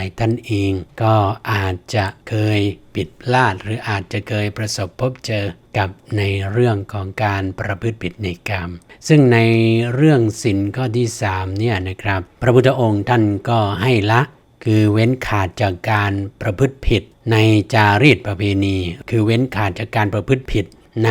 ลาย ๆ ท่านเอง ก็อาจจะเคยผิดพลาด หรืออาจจะเคยประสบพบเจอกับในเรื่องของการประพฤติผิดในกรรม ซึ่งในเรื่องสินข้อที่3เนี่ยนะครับ พระพุทธองค์ท่านก็ให้ละ คือเว้นขาดจากการประพฤติผิด ในจารีตประเพณี คือเว้นขาดจากการประพฤติผิดใน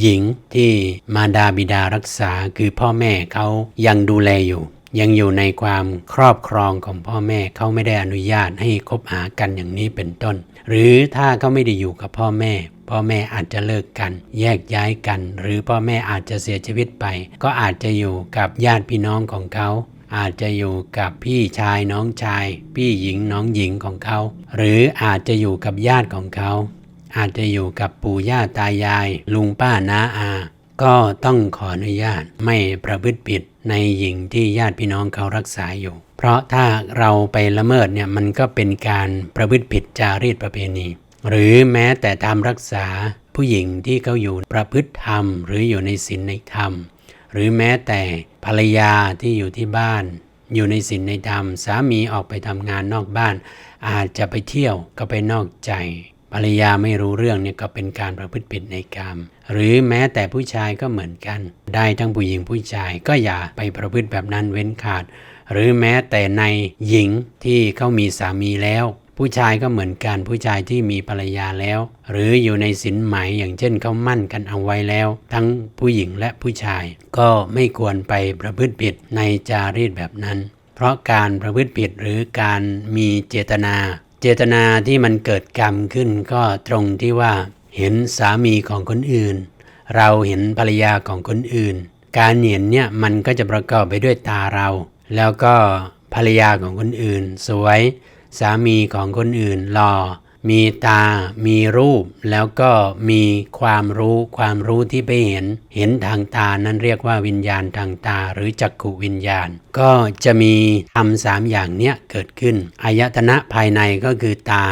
หญิงที่มารดาบิดารักษาคือพ่อแม่เขายังดูแลอยู่ ยังอยู่ในความครอบครองของพ่อแม่เขาไม่ได้อนุญาตให้คบหากันอย่างนี้เป็นต้น หรือถ้าเขาไม่ได้อยู่กับพ่อแม่ พ่อแม่อาจจะเลิกกัน แยกย้ายกัน หรือพ่อแม่อาจจะเสียชีวิตไป ก็อาจจะอยู่กับญาติพี่น้องของเขาอาจจะอยู่กับพี่ชายน้องชาย พี่หญิงน้องหญิงของเขา หรืออาจจะอยู่กับญาติของเขา อาจจะอยู่กับปู่ย่าตายาย ลุงป้าน้าอา ก็ต้องขออนุญาตไม่ประพฤติผิดในหญิงที่ญาติพี่น้องเขารักษาอยู่ เพราะถ้าเราไปละเมิดเนี่ยมันก็เป็นการประพฤติผิดจารีตประเพณี หรือแม้แต่ทำรักษาผู้หญิงที่เขาอยู่ประพฤติธรรม หรืออยู่ในศีลในธรรม หรือแม้แต่ภรรยาที่อยู่ที่บ้าน อยู่ในศีลในธรรม สามีออกไปทำงานนอกบ้าน อาจจะไปเที่ยวก็ไปนอกใจ ภรรยาไม่รู้เรื่องเนี่ยก็เป็นการประพฤติผิดในกรรมหรือแม้แต่ผู้ชายก็เหมือนกัน ได้ทั้งผู้หญิงผู้ชายก็อย่าไปประพฤติแบบนั้นเว้นขาด หรือแม้แต่ในหญิงที่เขามีสามีแล้ว ผู้ชายก็เหมือนกันผู้ชายที่มีภรรยาแล้ว หรืออยู่ในสินไหมอย่างเช่นเขามั่นกันเอาไว้แล้ว ทั้งผู้หญิงและผู้ชาย ก็ไม่ควรไปประพฤติผิดในจารีตแบบนั้น เพราะการประพฤติผิดหรือการมีเจตนา เจตนาที่มันเกิดกรรมขึ้นก็ตรงที่ว่าเห็นสามีของคนอื่น เราเห็นภรรยาของคนอื่น การเห็นเนี่ยมันก็จะประกอบไปด้วยตาเรา แล้วก็ภรรยาของคนอื่น สวย สามีของคนอื่นหล่อ มีตา มีรูป แล้วก็มีความรู้ ความรู้ที่ไปเห็น เห็นทางตา นั้นเรียกว่าวิญญาณทางตา หรือจักขุวิญญาณ ก็จะมีทำสามอย่างเนี้ยเกิดขึ้น อายตนะภายในก็คือตา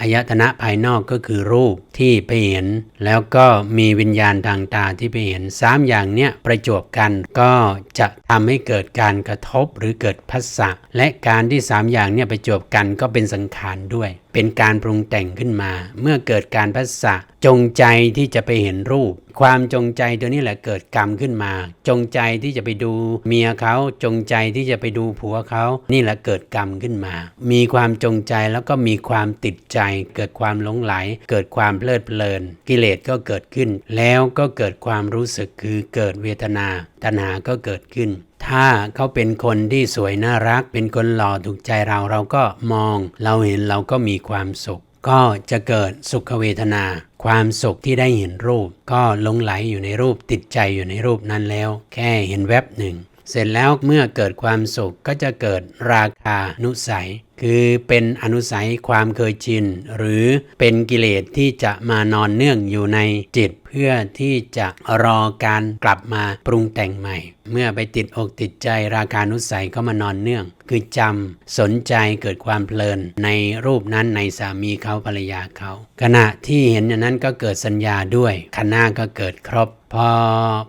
อายตนะภายนอกก็คือรูป ที่ไปเห็น แล้วก็มีวิญญาณทางตาที่ไปเห็นสามอย่างเนี้ยประจวบกันก็จะทำให้เกิดการกระทบหรือเกิดพัสสะและการที่สามอย่างเนี้ยประจวบกันก็เป็นสังขารด้วย เป็นการปรุงแต่งขึ้นมา เมื่อเกิดการพัสสะจงใจที่จะไปเห็นรูป ความจงใจตัวนี้แหละเกิดกรรมขึ้นมา จงใจที่จะไปดูเมียเขาจงใจที่จะไปดูผัวเขานี่แหละเกิดกรรมขึ้นมา มีความจงใจแล้วก็มีความติดใจ เกิดความหลงไหล เกิดความเพลิดเพลิน กิเลสก็เกิดขึ้น แล้วก็เกิดความรู้สึกคือเกิดเวทนา ตัณหาก็เกิดขึ้น ถ้าเขาเป็นคนที่สวยน่ารัก เป็นคนหล่อถูกใจเราเราก็มอง เราเห็นเราก็มีความสุข ก็จะเกิดสุขเวทนา ความสุขที่ได้เห็นรูป ก็ลงไหลอยู่ในรูปติดใจอยู่ในรูปนั้นแล้ว แค่เห็นแวบหนึ่งเสร็จแล้วเมื่อเกิดความสุขก็จะเกิดราคานุสัย คือเป็นอนุสัยความเคยชิน หรือเป็นกิเลสที่จะมานอนเนื่องอยู่ในจิต เพื่อที่จะรอการกลับมาปรุงแต่งใหม่ เมื่อไปติดอกติดใจราคานุสัยก็มานอนเนื่อง คือจำสนใจเกิดความเพลินในรูปนั้นในสามีเขาภรรยาเขา ขณะที่เห็นอย่างนั้นก็เกิดสัญญาด้วยขันธ์หน้าก็เกิดครบพอ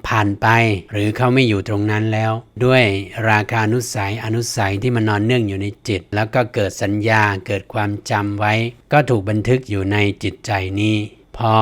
ผ่านไปหรือเขาไม่อยู่ตรงนั้นแล้ว ด้วยราคานุสัยอนุสัยที่มันนอนเนื่องอยู่ในจิต แล้วก็เเกิดสัญญาเกิดความจำไว้ ก็ถูกบันทึกอยู่ในจิตใจนี้ พอ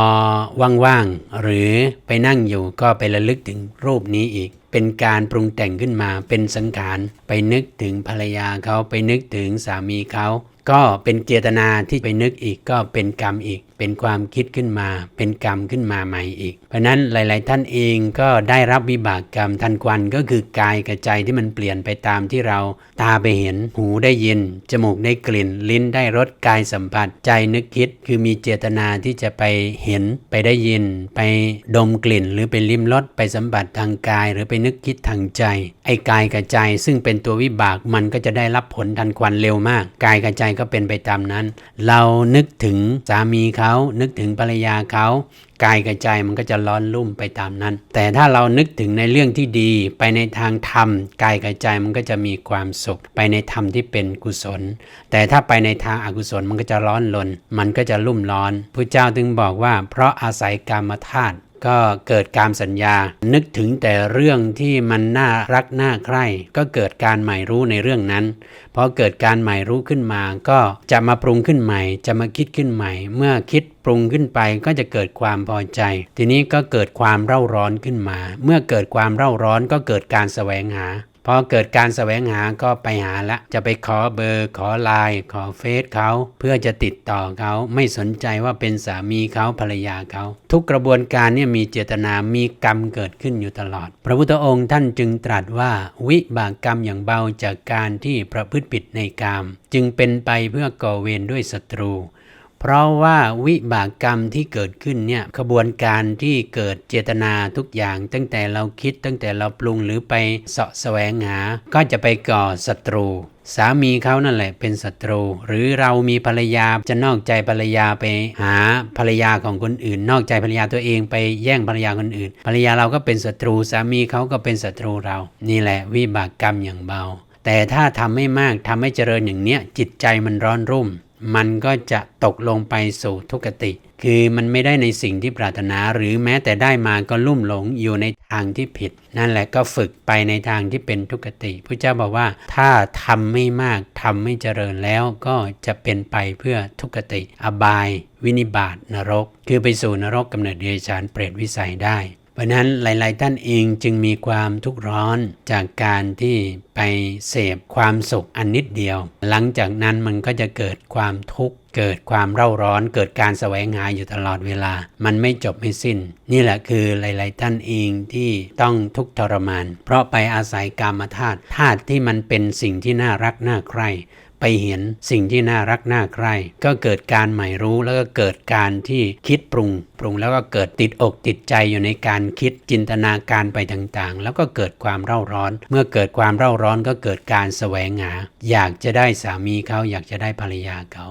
ว่างๆหรือไปนั่งอยู่ก็ไประลึกถึงรูปนี้อีก เป็นการปรุงแต่งขึ้นมาเป็นสังขารไปนึกถึงภรรยาเขาไปนึกถึงสามีเขา ก็เป็นเจตนาที่ไปนึกอีกก็เป็นกรรมอีก เป็นความคิดขึ้นมา เป็นกรรมขึ้นมาใหม่อีก เพราะนั้นหลาย ๆ ท่านเองก็ได้รับวิบากกรรมทันควันก็คือกายกับใจที่มันเปลี่ยนไปตามที่เราตาไปเห็น หูได้ยิน จมูกได้กลิ่น ลิ้นได้รสกายสัมผัส ใจนึกคิด คือมีเจตนาที่จะไปเห็น ไปได้ยิน ไปดมกลิ่น หรือไปลิ้มรสไปสัมผัสทางกาย หรือไปนึกคิดทางใจ ไอ้กายกับใจ ซึ่งเป็นตัววิบากมันก็จะได้รับผลทันควันเร็วมาก กายกับใจก็เป็นไปตามนั้น เรานึกถึงสามีเขา นึกถึงภรรยาเขากายกับใจมันก็จะร้อนรุ่มไปตามนั้น แต่ถ้าเรานึกถึงในเรื่องที่ดีไปในทางธรรมกายกับใจมันก็จะมีความสุข ไปในธรรมที่เป็นกุศล แต่ถ้าไปในทางอากุศลมันก็จะร้อนรนมันก็จะรุ่มร้อนพระเจ้าถึงบอกว่า เพราะอาศัยกามธาตุ ก็เกิดการสัญญา นึกถึงแต่เรื่องที่มันน่ารักน่าใคร่ ก็เกิดการใหม่รู้ในเรื่องนั้น พอเกิดการใหม่รู้ขึ้นมา ก็จะมาปรุงขึ้นใหม่ จะมาคิดขึ้นใหม่ เมื่อคิดปรุงขึ้นไปก็จะเกิดความพอใจ ทีนี้ก็เกิดความเร่าร้อนขึ้นมา เมื่อเกิดความเร่าร้อนก็เกิดการแสวงหา พอเกิดการแสวงหาก็ไปหาละ จะไปขอเบอร์ ขอไลน์ขอเฟซเขาเพื่อจะติดต่อเขาไม่สนใจว่าเป็นสามีเขาภรรยาเขา ทุกกระบวนการเนี่ยมีเจตนามีกรรมเกิดขึ้นอยู่ตลอด พระพุทธองค์ท่านจึงตรัสว่าวิบากกรรมอย่างเบาจากการที่ประพฤติผิดในกาม จึงเป็นไปเพื่อก่อเวรด้วยศัตรู เพราะว่าวิบากกรรมที่เกิดขึ้นเนี่ยขบวนการที่เกิดเจตนาทุกอย่าง ตั้งแต่เราคิดตั้งแต่เราปรุงหรือไปเสาะแสวงหา ก็จะไปก่อศัตรู สามีเขานั่นแหละเป็นศัตรู หรือเรามีภรรยาจะนอกใจภรรยาไปหาภรรยาของคนอื่น นอกใจภรรยาตัวเองไปแย่งภรรยาคนอื่น ภรรยาเราก็เป็นศัตรู สามีเขาก็เป็นศัตรูเรา นี่แหละวิบากกรรมอย่างเบา แต่ถ้าทำไม่มากทำให้เจริญอย่างเนี้ยจิตใจมันร้อนรุ่ม มันก็จะตกลงไปสู่ทุกติ คือมันไม่ได้ในสิ่งที่ปรารถนาหรือแม้แต่ได้มาก็ลุ่มหลงอยู่ในทางที่ผิด นั่นแหละก็ฝึกไปในทางที่เป็นทุกติพระเจ้าบอกว่าถ้าทำไม่มากทำไม่เจริญแล้วก็จะเป็นไปเพื่อทุกติอบาย วินิบาตนรก คือไปสู่นรกกำเนิดเดรัจฉานเปรตวิสัยได้ เพราะนั้นหลาย ๆ ท่านเองจึงมีความทุกข์ร้อนจากการที่ไปเสพความสุขอันนิดเดียว หลังจากนั้นมันก็จะเกิดความทุกข์เกิดความเร่าร้อนเกิดการแสวงหาอยู่ตลอดเวลา มันไม่จบไม่สิ้น นี่แหละคือหลาย ๆ ท่านเองที่ต้องทุกข์ทรมาน เพราะไปอาศัยกามธาตุธาตุที่มันเป็นสิ่งที่น่ารักน่าใคร่ ไปเห็นสิ่งที่น่ารักน่าใคร่ก็เกิดการใหม่รู้แล้วก็เกิดการที่คิดปรุง ปรุงแล้วก็เกิดติดอกติดใจอยู่ในการคิดจินตนาการไปต่างๆ แล้วก็เกิดความเร่าร้อน เมื่อเกิดความเร่าร้อนก็เกิดการแสวงหา อยากจะได้สามีเขาอยากจะได้ภรรยาเขา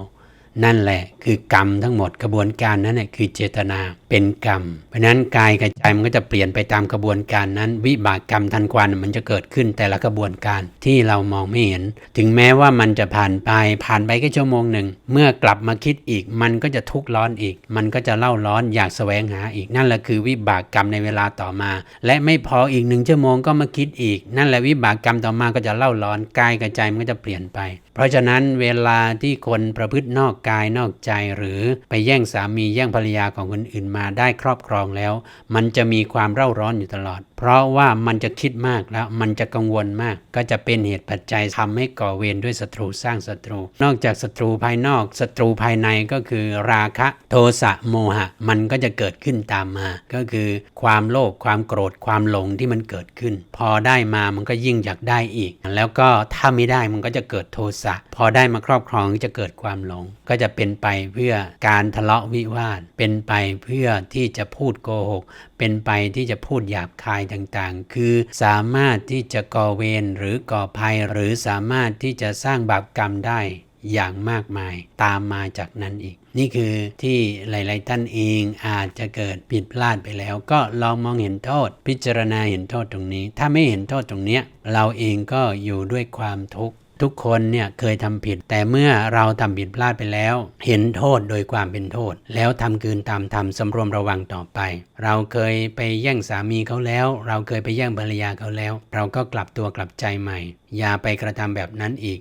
นั่นแหละคือกรรมทั้งหมดกระบวนการนั้นเน่ยคือเจตนาเป็นกรรม เพราะนั้นกายกับใจมันก็จะเปลี่ยนไปตามกระบวนการนั้น วิบากกรรมทันควันมันจะเกิดขึ้นแต่ละกระบวนการที่เรามองไม่เห็น ถึงแม้ว่ามันจะผ่านไปผ่านไปแค่ชั่วโมงหนึ่ง เมื่อกลับมาคิดอีกมันก็จะทุกข์ร้อนอีก มันก็จะเล่าร้อนอยากแสวงหาอีกนั่นแหละคือวิบากกรรมในเวลาต่อมา และไม่พออีกหนึ่งชั่วโมงก็มาคิดอีก นั่นแหละวิบากกรรมต่อมาก็จะเล่าร้อนกายกับใจมันก็จะเปลี่ยนไป เพราะฉะนั้นเวลาที่คนประพฤตินอกกายนอกใจหรือไปแย่งสามีแย่งภรรยาของคนอื่นมาได้ครอบครองแล้ว มันจะมีความเร่าร้อนอยู่ตลอด เพราะว่ามันจะคิดมากแล้วมันจะกังวลมาก ก็จะเป็นเหตุปัจจัยทำให้ก่อเวรด้วยศัตรูสร้างศัตรู นอกจากศัตรูภายนอกศัตรูภายในก็คือราคะโทสะโมหะ มันก็จะเกิดขึ้นตามมา ก็คือความโลภความโกรธความหลงที่มันเกิดขึ้น พอได้มามันก็ยิ่งอยากได้อีก แล้วก็ถ้าไม่ได้มันก็จะเกิดโทสะพอได้มาครอบครองก็จะเกิดความหลง ก็จะเป็นไปเพื่อการทะเลาะวิวาทเป็นไปเพื่อที่จะพูดโกหก เป็นไปที่จะพูดหยาบคายต่างๆ คือสามารถที่จะก่อเวรหรือก่อภัยหรือสามารถที่จะสร้างบาปกรรมได้อย่างมากมายตามมาจากนั้นอีก นี่คือที่หลาย ๆ ท่านเองอาจจะเกิดผิดพลาดไปแล้ว ก็ลองมองเห็นโทษ พิจารณาเห็นโทษตรงนี้ ถ้าไม่เห็นโทษตรงเนี้ยเราเองก็อยู่ด้วยความทุกข์ ทุกคนเนี่ยเคยทำผิด แต่เมื่อเราทำผิดพลาดไปแล้ว เห็นโทษโดยความเป็นโทษ แล้วทำคืนตามทำสำรวมระวังต่อไป เราเคยไปแย่งสามีเขาแล้ว เราเคยไปแย่งภรรยาเขาแล้ว เราก็กลับตัวกลับใจใหม่ อย่าไปกระทำแบบนั้นอีก